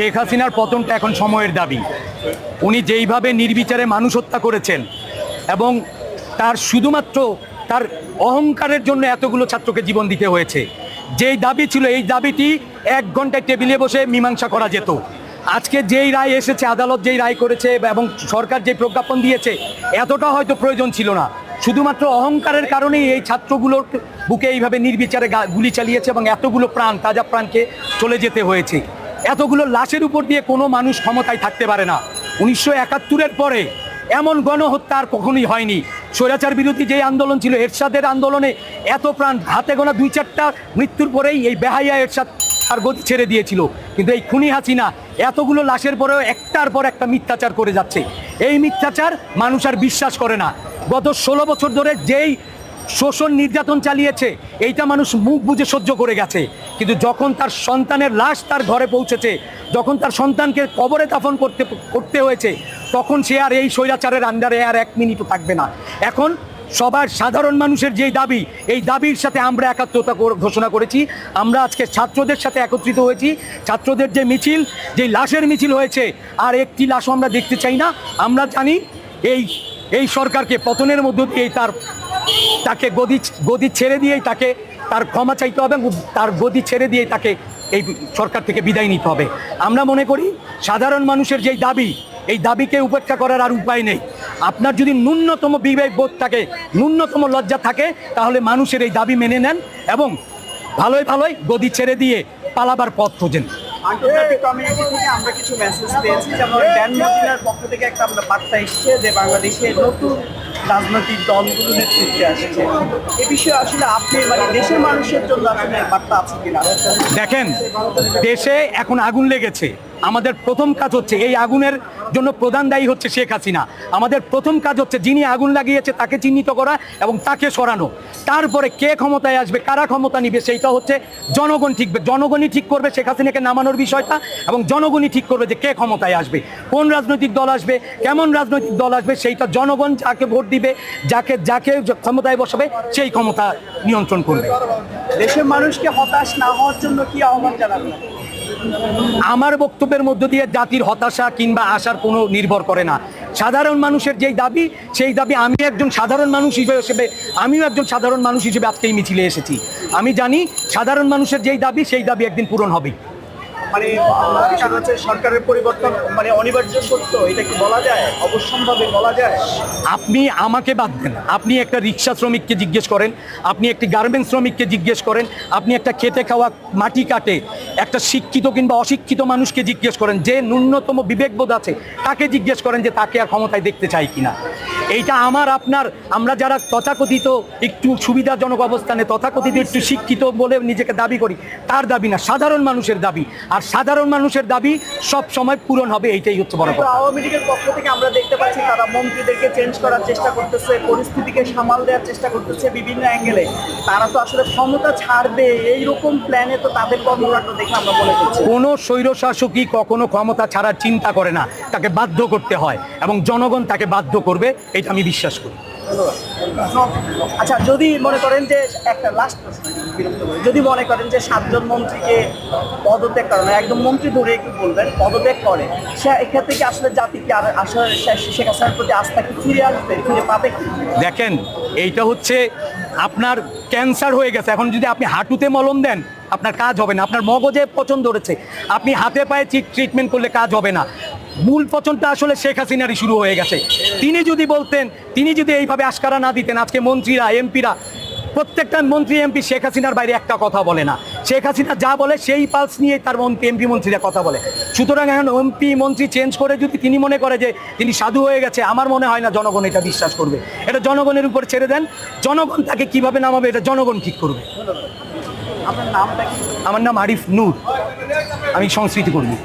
শেখ হাসিনার পতনটা এখন সময়ের দাবি। উনি যেইভাবে নির্বিচারে মানুষ হত্যা করেছেন এবং তার শুধুমাত্র তার অহংকারের জন্য এতগুলো ছাত্রকে জীবন দিতে হয়েছে। যেই দাবি ছিল, এই দাবিটি এক ঘন্টায় টেবিলে বসে মীমাংসা করা যেত। আজকে যেই রায় এসেছে, আদালত যেই রায় করেছে এবং সরকার যে প্রজ্ঞাপন দিয়েছে, এতটা হয়তো প্রয়োজন ছিল না। শুধুমাত্র অহংকারের কারণেই এই ছাত্রগুলোর বুকে এইভাবে নির্বিচারে গুলি চালিয়েছে এবং এতগুলো প্রাণ, তাজা প্রাণকে চলে যেতে হয়েছে। এতগুলো লাশের উপর দিয়ে কোনো মানুষ ক্ষমতায় থাকতে পারে না। উনিশশো একাত্তরের পরে এমন গণহত্যা আর কখনোই হয়নি। স্বৈরাচার বিরোধী যে আন্দোলন ছিল, এরশাদের আন্দোলনে এত প্রাণ হাতে গোনা দুই চারটা মৃত্যুর পরেই এই বেহাইয়া এরশাদ তার গতি ছেড়ে দিয়েছিল। কিন্তু এই খুনি হাসিনা এতগুলো লাশের পরেও একটার পর একটা মিথ্যাচার করে যাচ্ছে। এই মিথ্যাচার মানুষ আর বিশ্বাস করে না। গত ষোলো বছর ধরে যেই শোষণ নির্যাতন চালিয়েছে, এইটা মানুষ মুখ বুঝে সহ্য করে গেছে। কিন্তু যখন তার সন্তানের লাশ তার ঘরে পৌঁছেছে, যখন তার সন্তানকে কবরে দাফন করতে করতে হয়েছে, তখন সে আর এই স্বৈরাচারের আন্ডারে আর এক মিনিটও থাকবে না। এখন সবার সাধারণ মানুষের যেই দাবি, এই দাবির সাথে আমরা একাত্মতা ঘোষণা করেছি। আমরা আজকে ছাত্রদের সাথে একত্রিত হয়েছি। ছাত্রদের যে মিছিল, যে লাশের মিছিল হয়েছে, আর একটি লাশও আমরা দেখতে চাই না। আমরা জানি এই এই সরকারকে পতনের মধ্য দিয়েই তার তাকে গদি গদি ছেড়ে দিয়েই তাকে তার ক্ষমা চাইতে হবে তার গদি ছেড়ে দিয়ে তাকে এই সরকার থেকে বিদায় নিতে হবে। আমরা মনে করি সাধারণ মানুষের যেই দাবি, এই দাবিকে উপেক্ষা করার আর উপায় নেই। আপনার যদি ন্যূনতম বিবেক বোধ থাকে, ন্যূনতম লজ্জা থাকে, তাহলে মানুষের এই দাবি মেনে নেন এবং ভালোই ভালোই গদি ছেড়ে দিয়ে পালাবার পথ খোঁজেন। আমরা কিছু মেসেজ পেয়েছি, যেমন পক্ষ থেকে একটা আমরা বার্তা এসছে যে বাংলাদেশে নতুন রাজনৈতিক দলগুলো নেতৃত্বে আসছে। এ বিষয়ে আসলে আপনি মানে দেশের মানুষের জন্য আসলে বার্তা আছে কিনা? দেখেন, দেশে এখন আগুন লেগেছে। আমাদের প্রথম কাজ হচ্ছে এই আগুনের জন্য প্রধান দায়ী হচ্ছে শেখ হাসিনা। আমাদের প্রথম কাজ হচ্ছে যিনি আগুন লাগিয়েছে তাকে চিহ্নিত করা এবং তাকে সরানো। তারপরে কে ক্ষমতায় আসবে, কারা ক্ষমতা নিবে, সেইটা হচ্ছে জনগণ ঠিকবে জনগণই ঠিক করবে শেখ হাসিনাকে নামানোর বিষয়টা এবং জনগণই ঠিক করবে যে কে ক্ষমতায় আসবে, কোন রাজনৈতিক দল আসবে, কেমন রাজনৈতিক দল আসবে, সেইটা জনগণ যাকে ভোট দিবে, যাকে যাকে ক্ষমতায় বসাবে, সেই ক্ষমতা নিয়ন্ত্রণ করবে। দেশের মানুষকে হতাশ না হওয়ার জন্য কি আহ্বান জানাবেন? আমার বক্তব্যের মধ্য দিয়ে জাতির হতাশা কিংবা আশার কোনো নির্ভর করে না। সাধারণ মানুষের যেই দাবি, সেই দাবি আমি একজন সাধারণ মানুষ হিসেবে আমিও একজন সাধারণ মানুষ হিসেবে আজকে এই মিছিলে এসেছি। আমি জানি সাধারণ মানুষের যেই দাবি, সেই দাবি একদিন পূরণ হবে মানে সেটা হচ্ছে সরকারের পরিবর্তন মানে অনিবার্য সত্য, এটা কি বলা যায়? অবশ্যম্ভাবে বলা যায়? আপনি আমাকে বাদ দেন। আপনি একটা রিক্সা শ্রমিককে জিজ্ঞেস করেন, আপনি একটি গার্মেন্টস শ্রমিককে জিজ্ঞেস করেন, আপনি একটা খেতে খাওয়া মাটি কাটে, একটা শিক্ষিত কিংবা অশিক্ষিত মানুষকে জিজ্ঞেস করেন, যে ন্যূনতম বিবেকবোধ আছে, তাকে জিজ্ঞেস করেন যে তাকে আর ক্ষমতায় দেখতে চাই কিনা। এইটা আমার আপনার। আমরা যারা তথাকথিত একটু সুবিধাজনক অবস্থানে তথাকথিত একটু শিক্ষিত বলে নিজেকে দাবি করি তার দাবি না সাধারণ মানুষের দাবি। আর সাধারণ মানুষের দাবি সব সময় পূরণ হবে এইটাই হচ্ছে বড় কথা। আওয়ামী লীগের পক্ষ থেকে আমরা দেখতে পাচ্ছি তারা মন্ত্রীদেরকে চেঞ্জ করার চেষ্টা করতেছে পরিস্থিতিকে সামাল দেওয়ার চেষ্টা করতেছে বিভিন্ন অ্যাঙ্গেলে তারা তো আসলে ক্ষমতা ছাড়বে এইরকম প্ল্যানে তো তাদের কর্মকাণ্ড দেখে আমরা মনে করছি। কোনো স্বৈরশাসকই কখনো ক্ষমতা ছাড়ার চিন্তা করে না তাকে বাধ্য করতে হয় এবং জনগণ তাকে বাধ্য করবে এটা আমি বিশ্বাস করি। আচ্ছা যদি মনে করেন যে একটা লাস্ট প্রশ্ন যদি মনে করেন যে সাতজন মন্ত্রীকে পদত্যাগ করে না একদম মন্ত্রী ধরে একটু বলবেন পদত্যাগ করে সে এক্ষেত্রে কি আসলে জাতি কি আর আসলে শেখ হাসিনার প্রতি আস্থা কি ফিরে আসবে ফিরে পাবে দেখেন এইটা হচ্ছে আপনার ক্যান্সার হয়ে গেছে। এখন যদি আপনি হাঁটুতে মলম দেন আপনার কাজ হবে না। আপনার মগজে পচন ধরেছে। আপনি হাতে পায়ে ট্রিটমেন্ট করলে কাজ হবে না। মূল পচনটা আসলে শেখ হাসিনারই শুরু হয়ে গেছে। তিনি যদি বলতেন তিনি যদি এইভাবে আশকারা না দিতেন আজকে মন্ত্রীরা এমপিরা প্রত্যেকটা মন্ত্রী এমপি শেখ হাসিনার বাইরে একটা কথা বলে না। শেখ হাসিনা যা বলে সেই পালস নিয়ে তার মন্ত্রী এমপি মন্ত্রীরা কথা বলে। সুতরাং এখন এমপি মন্ত্রী চেঞ্জ করে যদি তিনি মনে করে যে তিনি সাধু হয়ে গেছে আমার মনে হয় না জনগণ এটা বিশ্বাস করবে। এটা জনগণের উপর ছেড়ে দেন। জনগণ তাকে কীভাবে নামাবে এটা জনগণ ঠিক করবে। আমার নাম আরিফ নূর। আমি সংস্কৃতি কর্মী।